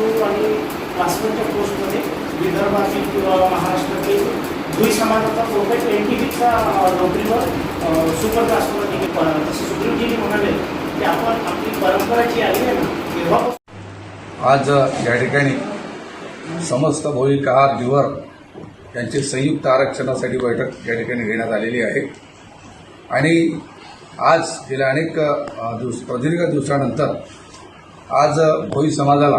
आणि क्लासमेटच्या पोस्टमध्ये विदर्भातील किंवा महाराष्ट्रातील भुई समाजाचा प्रोफेट एन टी व्हीचा नोकरीवर सुपर कास्टवर तसं सुप्रीमजीने म्हणाले की आपण आपली परंपरा जी आली आहे ना तेव्हा आज या ठिकाणी समस्त भोई दिवर यांची संयुक्त आरक्षणासाठी बैठक या ठिकाणी घेण्यात आलेली आहे. आणि आज गेल्या अनेक दिवस प्रदीर्घ दिवसानंतर आज भोई समाजाला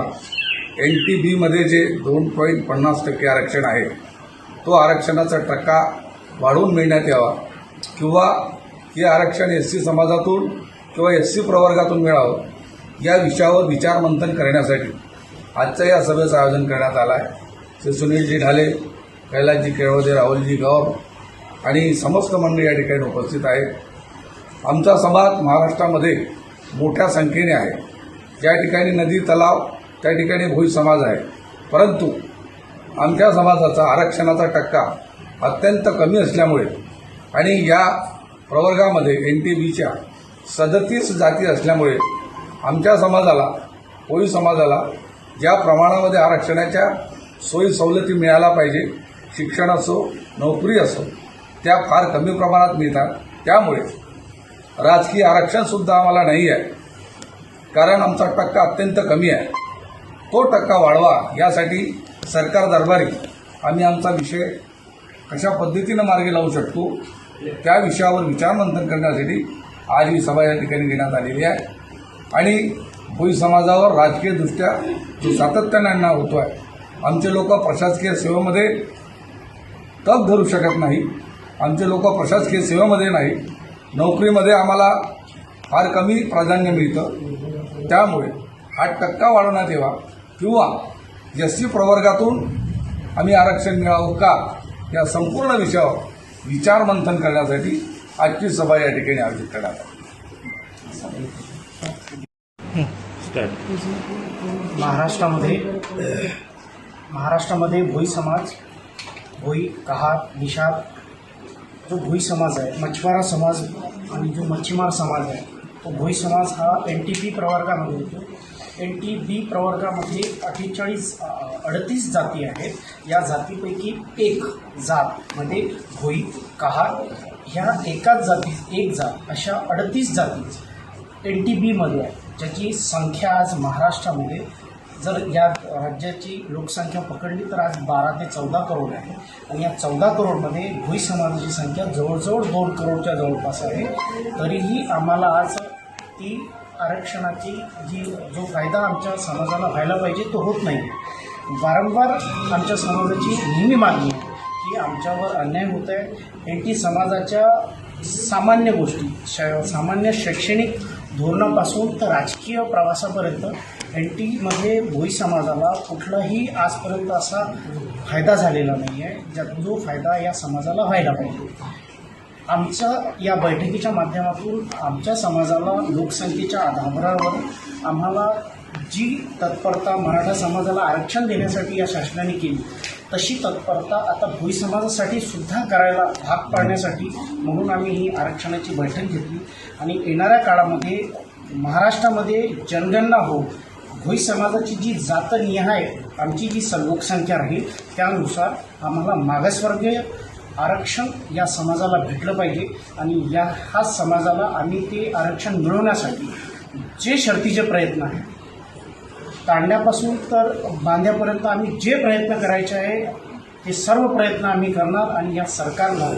एन टी बीमध्ये जे दोन पॉईंट पन्नास टक्के आरक्षण आहे तो आरक्षणाचा टक्का वाढवून मिळण्यात यावा. किंवा हे आरक्षण एस सी समाजातून किंवा एस सी प्रवर्गातून मिळावं या विषयावर विचारमंथन करण्यासाठी आजच्या या सभेचं आयोजन करण्यात आलं आहे श्री सुनीलजी ढाले कैलासजी केळवदे राहुलजी गौर आणि समस्त मंडळी या ठिकाणी उपस्थित आहेत. आमचा समाज महाराष्ट्रामध्ये मोठ्या संख्येने आहे. ज्या ठिकाणी नदी तलाव त्या ठिकाणी भोई समाज आहे. परंतु आमच्या समाजाचा आरक्षणाचा टक्का अत्यंत कमी असल्यामुळे आणि या प्रवर्गामध्ये एन टी बीच्या सदतीस जाती असल्यामुळे आमच्या समाजाला कोळी समाजाला ज्या प्रमाणामध्ये आरक्षणाच्या सोयी सवलती मिळायला पाहिजे शिक्षण असो नोकरी असो त्या फार कमी प्रमाणात मिळतात. त्यामुळे राजकीय आरक्षणसुद्धा आम्हाला नाही आहे. कारण आमचा टक्का अत्यंत कमी आहे. तो टक्का वाढवा यासाठी सरकार दरबारी आम्ही आमचा विषय कशा पद्धतीनं मार्गी लावू शकतो त्या विषयावर विचारमंथन करण्यासाठी आज ही सभा या ठिकाणी घेण्यात आलेली आहे. आणि भोई समाजावर राजकीयदृष्ट्या जो सातत्याने अन्याय होतो आहे आमचे लोक प्रशासकीय सेवेमध्ये तग धरू शकत नाही आमचे लोक प्रशासकीय सेवेमध्ये नाही नोकरीमध्ये आम्हाला फार कमी प्राधान्य मिळतं. त्यामुळे हा टक्का वाढवण्यात यावा. किंवा एस सी प्रवर्गातून आम्ही आरक्षण मिळावं का या संपूर्ण विषयावर विचारमंथन करण्यासाठी आजची सभा या ठिकाणी आयोजित करण्यात आली. महाराष्ट्रामध्ये महाराष्ट्रामध्ये भोई समाज भोई कहात निषाद जो भोई समाज आहे मच्छिमारा समाज आणि जो मच्छीमार समाज आहे तो भोई समाज हा एन टी पी प्रवर्गामध्ये येतो. एन टी बी प्रवर्गामध्ये अठ्ठेचाळीस अडतीस जाती आहेत. या जातीपैकी एक जात म्हणजे भोई कहार. ह्या एकाच जाती एक जात अशा अडतीस जाती एन टी बीमध्ये आहे ज्याची संख्या आज महाराष्ट्रामध्ये जर या राज्याची लोकसंख्या पकडली तर आज बारा ते चौदा करोड आहे. आणि या चौदा करोडमध्ये भुई समाजाची संख्या जवळजवळ दोन करोडच्या जवळपास आहे. तरीही आम्हाला आज ती आरक्षणाची जी जो फायदा आमच्या समाजाला व्हायला पाहिजे तो होत नाही. वारंवार आमच्या समाजाची नेहमी मागणी आहे की आमच्यावर अन्याय होत आहे. एन टी समाजाच्या सामान्य गोष्टी श सामान्य शैक्षणिक धोरणापासून तर राजकीय प्रवासापर्यंत एन टीमध्ये भोई समाजाला कुठलाही आजपर्यंत असा फायदा झालेला नाही आहे ज्यात जो फायदा या समाजाला व्हायला पाहिजे. आमच्या या बैठकीच्या माध्यमातून आमच्या समाजाला लोकसंख्येच्या आधारावर आम्हाला जी तत्परता मराठा समाजाला आरक्षण देण्यासाठी या शासनाने केली तशी तत्परता आता भोई समाजासाठी सुद्धा करायला भाग पाडण्यासाठी म्हणून आम्ही ही आरक्षणाची बैठक घेतली. आणि येणाऱ्या काळामध्ये महाराष्ट्रामध्ये जनगणना हो भोई समाजाची जी जातनिहाय आमची जी स लोकसंख्या राहील त्यानुसार आम्हाला मागासवर्गीय आरक्षण या समाजाला भेटलं पाहिजे आणि या हा समाजाला आम्ही ते आरक्षण मिळवण्यासाठी जे शर्तीचे प्रयत्न आहेत ताणण्यापासून तर बांध्यापर्यंत आम्ही जे प्रयत्न करायचे आहे ते सर्व प्रयत्न आम्ही करणार आणि या सरकारला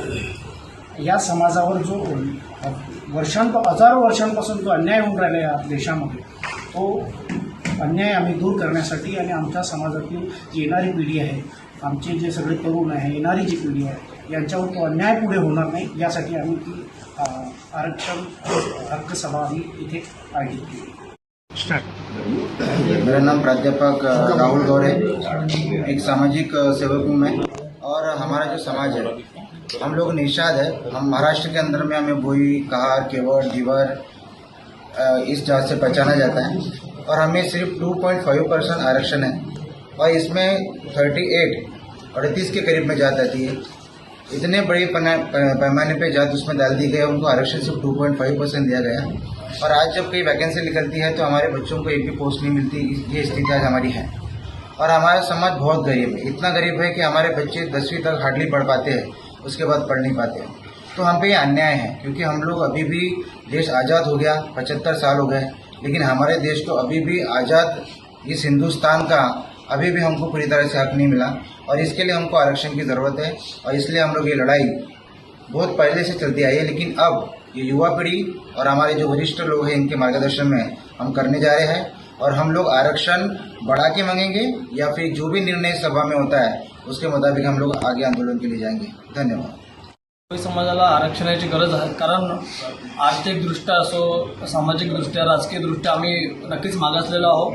या समाजावर जो वर्षांप हजारो वर्षांपासून जो अन्याय होऊन राहिला या देशामध्ये तो अन्याय आम्ही दूर करण्यासाठी आणि आमच्या समाजातील जी येणारी पिढी आहे आमचे जे सगळे तरुण आहे येणारी जी पिढी आहे यांच्यावर तो अन्याय पुढे होणार नाही यासाठी आम्ही ती आरक्षण हक्क सभा इथे आयोजित केली. मेरा नाम प्राध्यापक राहुल गौर है एक सामाजिक सेवक हूँ मैं और हमारा जो समाज है हम लोग निषाद है हम महाराष्ट्र के अंदर में हमें भोई कहार केवड़ दीवर अ, इस जात से पहचाना जाता है और हमें सिर्फ़ 2.5 परसेंट आरक्षण है और इसमें 38 अड़तीस के करीब में जात आती है। इतने बड़े पैमाने पे जात उसमें डाल दी गई उनको आरक्षण सिर्फ़ 2.5 परसेंट दिया गया और आज जब कई वैकेंसी निकलती है तो हमारे बच्चों को एक भी पोस्ट नहीं मिलती ये स्थिति आज हमारी है। और हमारा समाज बहुत गरीब है। इतना गरीब है कि हमारे बच्चे दसवीं तक हार्डली पढ़ पाते हैं, उसके बाद पढ़ नहीं पाते तो हम पे ये अन्याय है, क्योंकि हम लोग अभी भी देश आज़ाद हो गया, पचहत्तर साल हो गए, लेकिन हमारे देश को अभी भी आज़ाद इस हिंदुस्तान का अभी भी हमको पूरी तरह से हक नहीं मिला और इसके लिए हमको आरक्षण की ज़रूरत है और इसलिए हम लोग ये लड़ाई बहुत पहले से चलती आई है, लेकिन अब ये युवा पीढ़ी और हमारे जो वरिष्ठ लोग हैं, इनके मार्गदर्शन में हम करने जा रहे हैं और हम लोग आरक्षण बढ़ा के मांगेंगे या फिर जो भी निर्णय सभा में होता है, उसके मुताबिक हम लोग आगे आंदोलन के लिए जाएँगे। धन्यवाद। कोळी समाजाला आरक्षणाची गरज आहे? कारण आर्थिकदृष्ट्या असो सामाजिकदृष्ट्या राजकीयदृष्ट्या आम्ही नक्कीच मागासलेलो आहोत.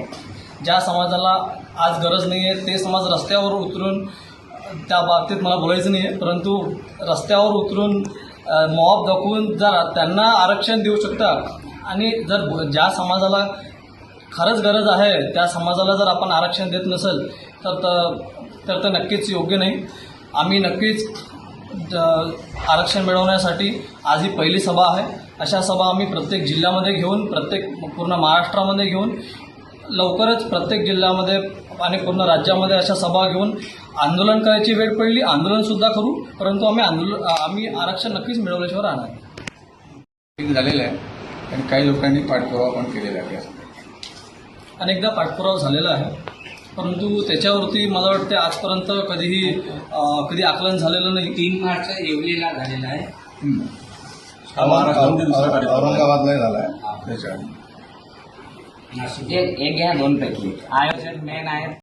ज्या समाजाला आज गरज नाही आहे ते समाज रस्त्यावर उतरून त्या बाबतीत मला बोलायचं नाही आहे परंतु रस्त्यावर उतरून मॉब दाखवून जर त्यांना आरक्षण देऊ शकता आणि जर ज्या समाजाला खरंच गरज आहे त्या समाजाला जर आपण आरक्षण देत नसेल तर त- तर ते नक्कीच योग्य नाही. आम्ही नक्कीच आरक्षण मिळवण्यासाठी आज ही पहिली सभा आहे. अशा सभा आम्ही प्रत्येक जिल्ह्यामध्ये घेऊन प्रत्येक पूर्ण महाराष्ट्रामध्ये घेऊन लवकरच प्रत्येक जिल्ह्यामध्ये आणि पूर्ण राज्यामध्ये अशा सभा घेऊन आंदोलन करायची वेळ पडली. आंदोलनसुद्धा करू परंतु आम्ही आंदोलन आम्ही आरक्षण नक्कीच मिळवल्याशिवाय राहणार झालेलं आहे. आणि काही लोकांनी पाठपुरावा पण केलेला आहे. अनेकदा पाठपुरावा झालेला आहे. परंतु त्याच्यावरती मला वाटते आजपर्यंत कधीही कधी आकलन झालेलं नाही. तीन मार्च येवलेला झालेला आहे. हम्म. औरंगाबादलाही झाला आहे. त्याच्या आधी एक घ्या दोन पैकी. आयोजन मेन आहेत.